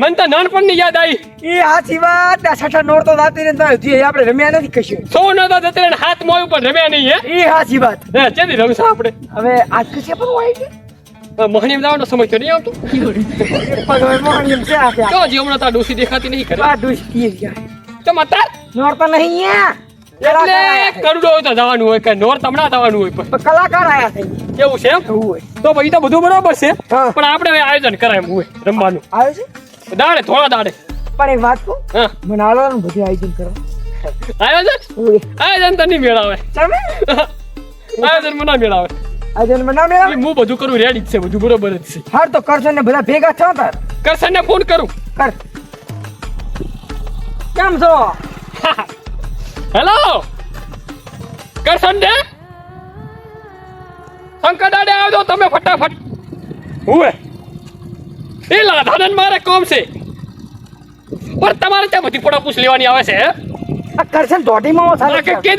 મને તો નાનપણની યાદ આવી એ હાથી વાત. આ છઠ્ઠા નોર તો જાતી ને તો હજી આપણે રમ્યા નથી કશું. સો નતો જતે ને હાથ મોય ઉપર રમ્યા નહીં હે? એ હાચી વાત. હે ચેદી રમશા આપણે. હવે આજ કશે પણ હોય છે મોહની જવાનો સમય તો નહીં આવતો? પણ હવે છે આ તો જે હમણાં તાર ડોસી દેખાતી નહીં કરે. આ ડોસી કી ગયા તો મતાર નોર તો નહીં અહીંયા એટલે. કરોડો હોય તો જવાનું હોય કે નોર તમણા જવાનું હોય પણ. કલાકાર આયા છે. કેવું છે તો પછી તો બધું બરાબર છે. પણ આપણે હવે આયોજન કરાય એમ હોય રમવાનું. આયોજન દાડે થોડા દાડે. પણ એક વાત કહું? મને આલોવાનું બધું આયોજન કરો. આયોજન? આયોજન તો નહીં મેળાવે. આયોજન મને ના મેળાવે. આયોજન મને એ મેળા હું બધું કરું રેડી જ છે બધું બરોબર જ છે. હાર તો કરશન ને બધા ભેગા થો તાર કરશનને ફોન કરું. કર. કેમ છો? હેલો કરશન ને શંકર દાડે આવજો તમે ફટાફટ. હુએ એ લાધાનન મારે કોમ છે. પણ તમારે ત્યાં બધી પડા પૂછ લેવાની આવે છે? આ કરશન આ સાલે કે કે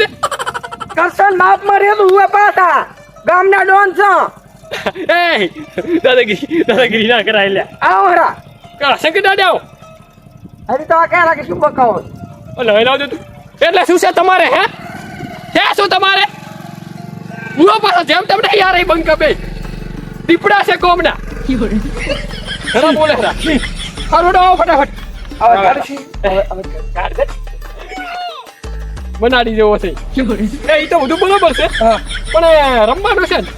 કરશન બાપમાં રેલું હુએ પાતા ગામના ડોન છો. એ દાદાગીરી દાદાગીરી ના કરાય લે આવો હરા. કા શંકર દાડે આવો? હરી તો આ ક્યાં લાગે શું બકાવો? ઓલે લઈ લાવજો તું. એટલે શું છે તમારે હે? હે શું તમારે? બુરો પાછો જેમ તેમ નહીં યાર એ બંકા બે દીપડા છે કોમના. બોલે ફટાફટ. બનાડી જેવો છે. એ તો બધું બરોબર છે. પણ રમવાનું છે ને.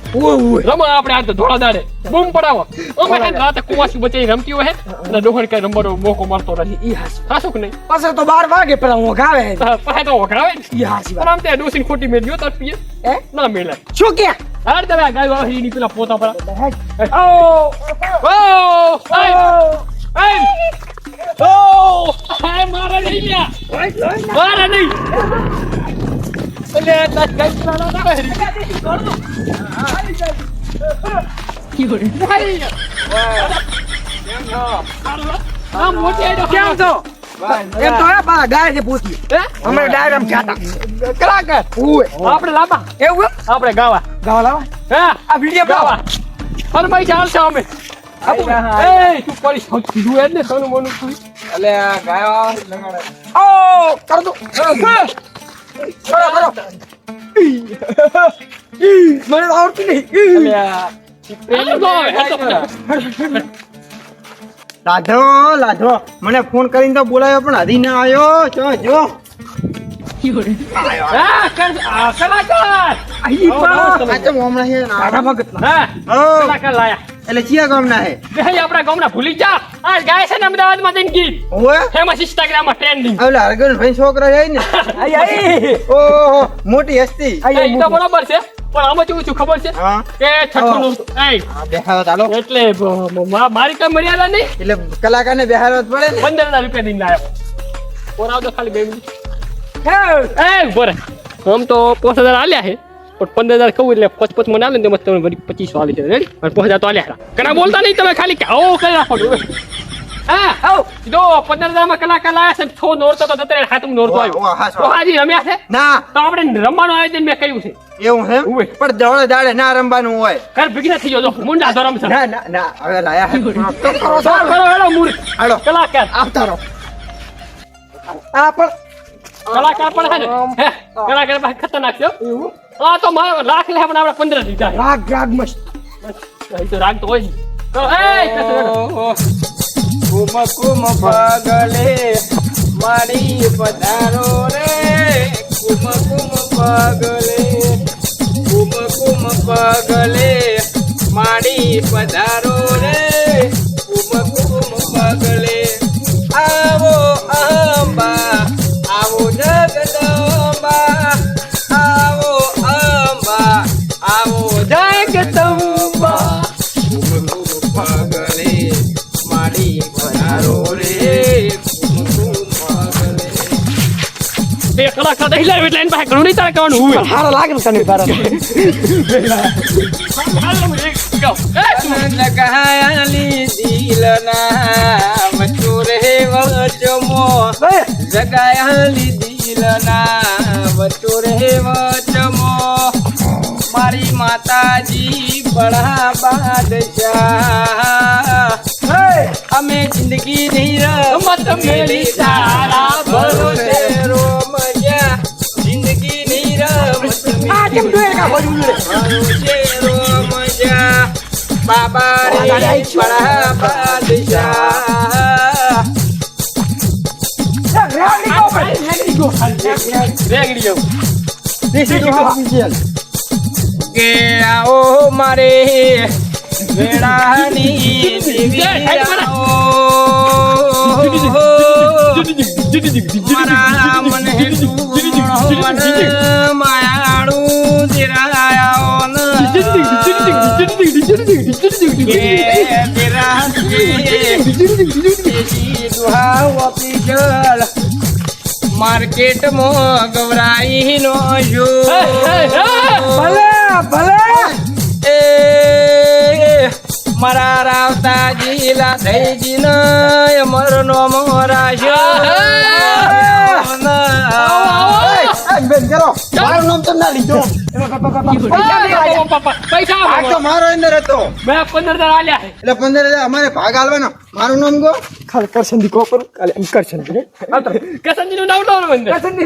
રમવા આપણે આ તો ધોળા દાડે. બૂમ પડાવો. અમે છે રાતે કુવાસી બચાઈ રમતી હોય અને ડોહણ કઈ રમવાનો મોકો મળતો નથી. ઈ હાસ. હાસું કે નહીં. પાછળ તો બાર વાગે પેલા હું ગાવે છે. હા, પાસે તો વઘરાવે ઈ હાસી પણ આમ તે ડોસીને ખોટી મેળ્યો તો પીએ. એ ના મેળે. શું કે? હાર તમે ગાયો ગાયની પેલા પોતા પર. ઓ ઓ એ ઓ એ મારે નહીં લ્યા મારે નહીં. એટલે તાર ગાય પેલા ના આવે આ મોટી આઈડો કેમ છો? એમ તો બા ગાય છે પૂછી હે? અમે ડાયરામ જાતા કલાકાર ઉવે. આપણે લાંબા. એવું આપણે ગાવા. ગાવા લાવા? હે? આ વિડિયો ગાવા ગાવા. ફરમાઈ ચાલશે અમે. મને નહીં લાધો લાધો મને ફોન કરીને તો બોલાયો પણ હજી ના આવ્યો જો જો કલાકાર હમણાં કલાકાર લાયા એટલે ચિયા ગામના હે? ભાઈ આપણા ગામના ભૂલી જા. આ ગાય છે ને અમદાવાદમાં જઈને ગીત ઓવે ફેમસ ઇન્સ્ટાગ્રામમાં ટ્રેન્ડિંગ ઓલા અર્ગન ભાઈ છોકરા છે ને. આઈ આઈ. ઓહો મોટી હસ્તી. આઈ તો બરોબર છે પણ આમાં કેવું છું ખબર છે. કે છઠ્ઠું એ આ બેહારો ચાલો. એટલે મા- મારી કઈ મર્યાદા નહીં? એટલે કલાકારને બેહારો જ પડે ને. પંદર હજાર રૂપિયા દઈને લાયો. ઓર આવતો ખાલી બે મિનિટ. હે એ બોરે આમ તો પાંચ હજાર આલ્યા છે. પણ પંદર હજાર કહું એટલે પચ પચ મને આવે ને તેમાં તમે વળી પચીસો આલી છે. રેડી અને પાંચ હજાર તો આલ્યા કના બોલતા નહીં તમે ખાલી આવો કરી રાખો. હા આવો. જો પંદર હજારમાં કલાકાર લાયા છે છો નોરતો તો દતરે હાથમાં નોરતો વાહ, વાહ, હા, આવ્યો હાજી રમ્યા છે? ના. તો આપણે રમવાનું આયોજન મેં કર્યું છે. એવું હે પણ દોડે દાડે ના રમવાનું હોય. ઘર ભીગી નથી જો મુંડા ધરમ છે ના ના ના. હવે લાયા તો કરો તો કરો હેલો મૂળ હાલો. કલાકાર. આવતા રહો. આ પણ કલાકાર પણ હે, કલાકાર પાસે ખતરનાક છે. હા તો મારો લાખ લે પણ આપણે પંદર લીધા. રાગ રાગ મસ્ત. તો રાગ તો હોય કુમ કુમ પગલે મારી પધારો રે. કુમ કુમ પગલે કુમ કુમ પગલે મારી પધારો લાવ એટલે એની પાસે ઘણું નહીં તારે કહેવાનું હોય. હારો લાગે ને તને તારા જગાયાલી દિલના વચુરે વચમો જગાયાલી દિલના વચુરે વચમો મારી માતાજી બડા બાદશાહ અમે જિંદગી ની રમત મેલી તારા બાબા રે બડા બાદશાહ કો આવો મારે વેળાની મારા મન ઓફિશિયલ માર્કેટમાં ગવરાઈ નો જો. ભલે ભલે. એ મારા રાવતાજી લાધઈજી ન અમર નો મોરા છે બેન કરો મારું નામ તમને લીધો. પૈસા ભાગ તો મારો અંદર હતો. મેં પંદર હજાર આલ્યા છે. એટલે પંદર હજાર અમારે ભાગ આલવાનો. મારું નામ ગો? નું નામ લો ને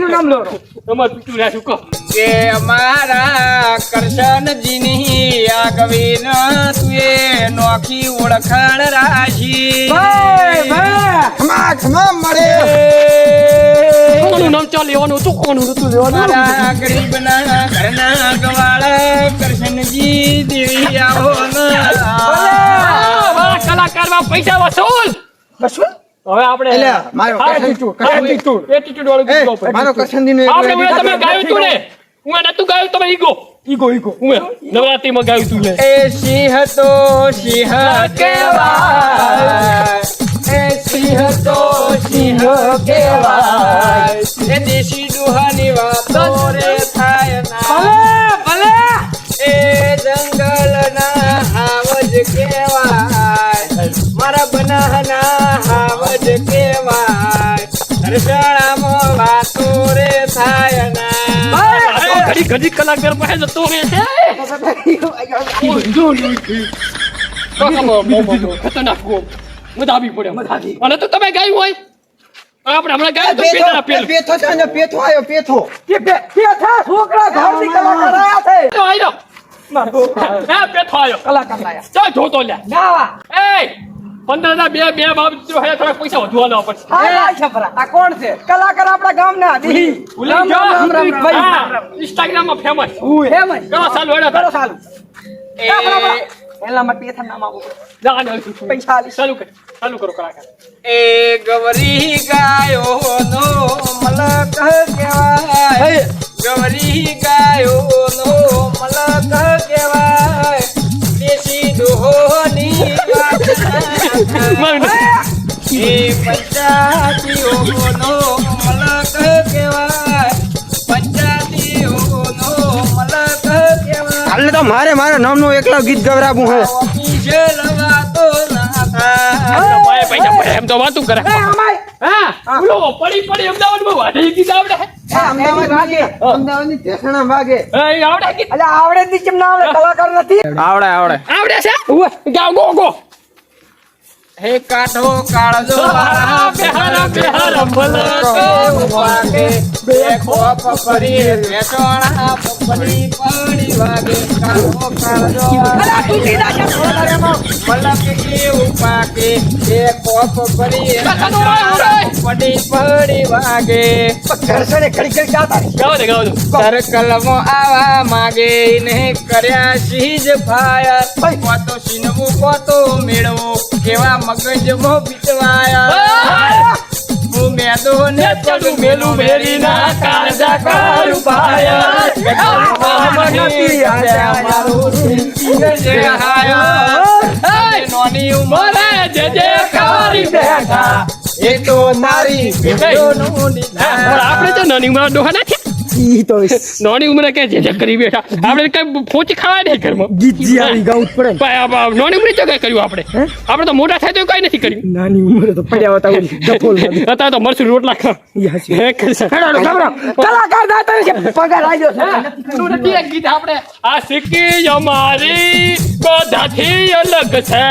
નું નામ લો. તમારે પીટું ના ચૂકો કે અમારા કરશનજીની આગવી ન તુએ નોખી ઓળખાણ રાશી ખમા મળે કોનું નામ ચાલ લેવાનું હતું કોનું નતું લેવાનું ગરીબના ઘરના ગવાળા કરશનજી દેવી આવો આ, કલાકારમાં પૈસા વસૂલ કશું હવે આપણે મારો વાળું ગીત મારો તમે ગાયું તું ને? હું નતું ગાયું તમે ઈગો. Ego ego. હું નવરાત્રીમાં ગાયું તું એ સિંહ તો સિંહ કેવાય એ સિંહ તો સિંહ કેવાય એ દેશી દુહાની વાતો રે થાય ના. ભલે ભલે. એ જંગલના હાવજ કેવાય કેવાય વાતો રે થાય ના. ઘડી ઘડી કલાકાર પાસે જતો બહુ ખતરનાક ગો. મજા આવી પડે અને તો તમે ગાયું હોય? આપણે હમણાં ગાય તો પેલા. પેલું પેથો છે ને, પેથો આયો પેથો કે બે છોકરા ઘરથી કલાકાર આયા છે. તો આઈ જાઓ. પેથો આયો. કલાકાર લાયા ચાલ જોતો લ્યા. ગાવા એ પંદર હજાર બે બે બાબ હે થોડા પૈસા વધુ આલવા પડશે હા છપરા. આ કોણ છે? કલાકાર આપણા ગામના. દી ભૂલી રામ. રામ રામ ભાઈ. ઇન્સ્ટાગ્રામમાં ફેમસ હું ફેમસ કરો ચાલુ હેડો કરો ચાલુ એ એલા માટે થા નામ આવો જા, જા. પૈસા આલી ચાલુ કર ચાલુ કરો કલાકાર. એ ગવરી ગાયો નો મલક કહેવાય. ગવરી ગાયો નો મલક કહેવાય. હાલ તો મારે મારા નામનું એકલા ગીત ગવરાવું હે. એમ તો વાતું કરે. હા પડી પડી અમદાવાદમાં વાઢી ગીત આવડે. આવડે આવડે આવડે? આવડે છે? Go go. હે કાઢો કાળજો મારા બેહારા બેહારા ભલો વાગે બે ખોપ ફરી વેટોણા પપડી પાણી વાગે. કાઢો કાળજો મારા તૂટી રાજા છે મલક કેવું પાકે બે ખોપ ફરી. પડી પડી વાગે. ઘરસણે ઘડી ઘડી ગાતા ગાવ દે ગાવ દે. કલમો આવા માગે ને કર્યા સીજ ફાયર. કોતો સીનવું કોતો મેળવો. કેવા મગજમાં બીતવાયા હું! મેદો ને પગ મેલું મેરી ના કાળજા કાળું પાયા નોની ઉંમરે જે જે કરી બેઠા એ તો પેઢીઓનું આપણે તો નાની માં ડોહા ઈ તો નાની ઉંમરે કે જે કરી બેઠા. આપણે કઈ પોચી ખાવા નહીં ઘરમાં. ગીજી આવી જ પડે. નાની ઉંમરે તો કઈ કર્યું આપણે. આપણે તો મોટા થાય તો કઈ નથી કર્યું. નાની ઉંમરે તો પડ્યા હતા ડફોલ હતા તો મરસું રોટલા ખા. હે હેડો, હેડો, કલાકાર દાતા છે. પગાર છે. તું નથી ગીત આપણે? આ સિક્કી અમારી બધાથી અલગ છે.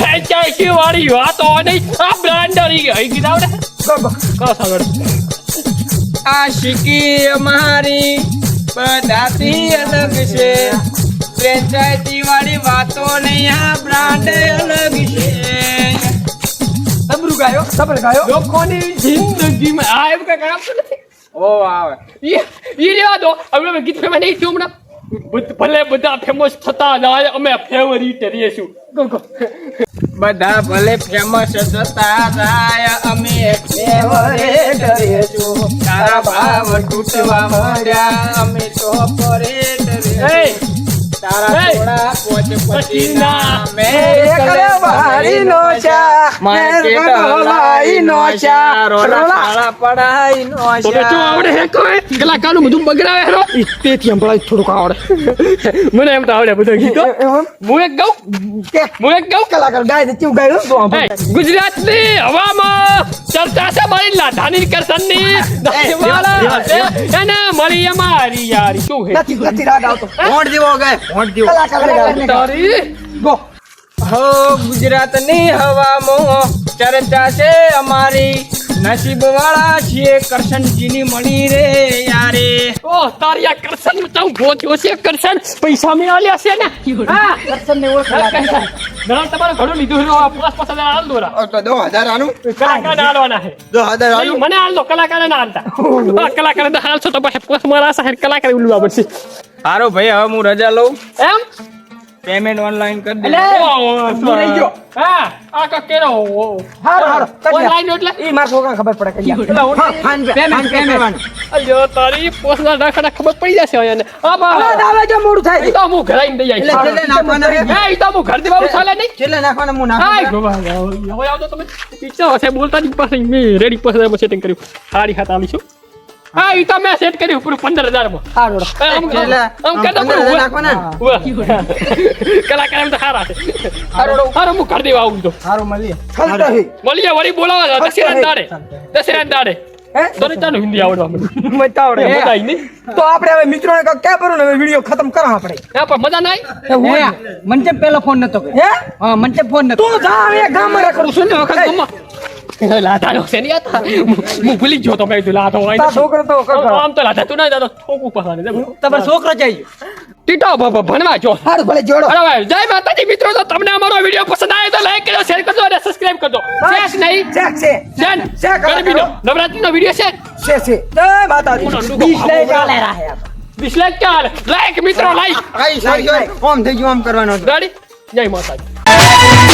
ફ્રેન્ચાઇઝી વાળી વાતો નહીં આ બ્રાન્ડરી. ગઈ ગીત આવડે? કહો સાગર આ શીખી અમારી બધાથી અલગ છે. ફ્રેન્ચાઇઝી વાળી વાતો નહીં આ બ્રાન્ડ અલગ છે. સબરુ ગાયો? તબર ગાયો. લોકોની જિંદગીમાં આ એમ કઈ કામ ઓ આવે. ઈ ઈ રેવા દો. હવે ગીત ફેમસ નહીં હમણાં. ભલે બધા ફેમસ થતા જાય અમે ફેવરિટ રહીશું બધા ભલે ફેમસ થતા જાય અમે ફેવરેટ તારા ભાવ તૂટવા માંડ્યા. અમે તો પરેટ એ થોડુંક આવડે. મને એમ તો આવડે બધા ગીતો. હું એક ગાઉં? હું એક ગાઉં? કલાકાર ગાય છે ગાયું. ગુજરાતની હવામાં ચર્ચા છે મારી લાધાની કરસનની એને મળી અમારી યારી. શું નથી નથી રાગ આવતો. ભોંડ જેવો ગાય. ભોંડ જેવો તારી? ગો. હો ગુજરાતની હવામાં ચર્ચા છે અમારી. નસીબ વાળા છીએ કરશનજીની મળી રે યારે. ઓ તારી આ કરશન તો ગોત્યો છે કરશન. પૈસા મે આલ્યા છે ને? હા. કરશનને ઓળખે હા, કરસન. ઘણા તમારે ઘણું લીધું છે પાંચ પાંચ હજાર આલ દોરા તો દો હજાર આનું કલાકાર આલવાના છે. દો હજાર મને આલ દો કલાકાર ના હાલતા કલાકાર કલાકારને તો હાલશો તો પછી પોસ્ટ મારા સાહેબ કલાકાર ઉલવા પડશે. સારું ભાઈ હવે હું રજા લઉં. એમ? પેમેન્ટ ઓનલાઈન કરી દે એટલે? રહી ગયો. હા આ કા કેરો હારો, હારો, ઓનલાઈન એટલે? ઈ માર છોકરા ખબર પડે કે એટલે હા, ફાન પે, ફાન પે અલ્યો તારી પોસ્ટના દાખલા ખબર પડી જશે અહીંયા આ બા. ના આવે જો મોડું થાય. તો હું ઘરે આવીને દઈ એટલે આવીશ. છેલ્લે નાખવાના રે. હા, ઈ તો હું ઘર દેવાનું ચાલે નહીં. છેલ્લે નાખવાના હું હાય નાખવાના. ગોવા હવે આવજો તમે. ઈચ્છા હશે બોલતા જ પાસે મે રેડી પાસે સેટિંગ કર્યું. સાડી હાથ આવીશું. હા. ઈ તો મેં સેટ કર્યું પૂરું પંદર હારો, હારો. આમ છેલ્લે આમ કે તો પૂરું. નાખવાના. કલાકાર એમ તો હારા છે. હારો હારો હું ઘર દેવા આવું તો. હારો મળીએ. ચાલતો હે. મળીએ વળી બોલાવા દશેરા દાડે. દશેરા દાડે. હે? મને કરું કરો હા પેલો ફોન નતો હે? હા મને ફોન તું ગામમાં રાખું છું સુન વખત ગમમાં લાધાનો છે ને યાર હું ભૂલી ગયો તો મેં કીધું લાધો હોય છોકરો તો આમ તો લાધા તું ના જાતો ઠોકું પસાને તમારો છોકરો જઈ ટીટો ભણવા જો હારું ભલે જોડો ભાઈ જય માતાજી મિત્રો તો તમને અમારો વીડિયો પસંદ આવે તો લાઈક કરજો શેર કરજો અને સબસ્ક્રાઇબ કરજો શેષ નહીં ચેક છે શેન શેર કરો, ગરમીનો નવરાત્રીનો વીડિયો છે છે છે જય માતાજી બીસ લઈ ભાગો ચાલે રાહે આપણે. ડિસલાઈક ચાલ લાઈક મિત્રો લાઈક આઈ સારી. ઓમ થઈ ગયું આમ કરવાનો. રેડી જય માતાજી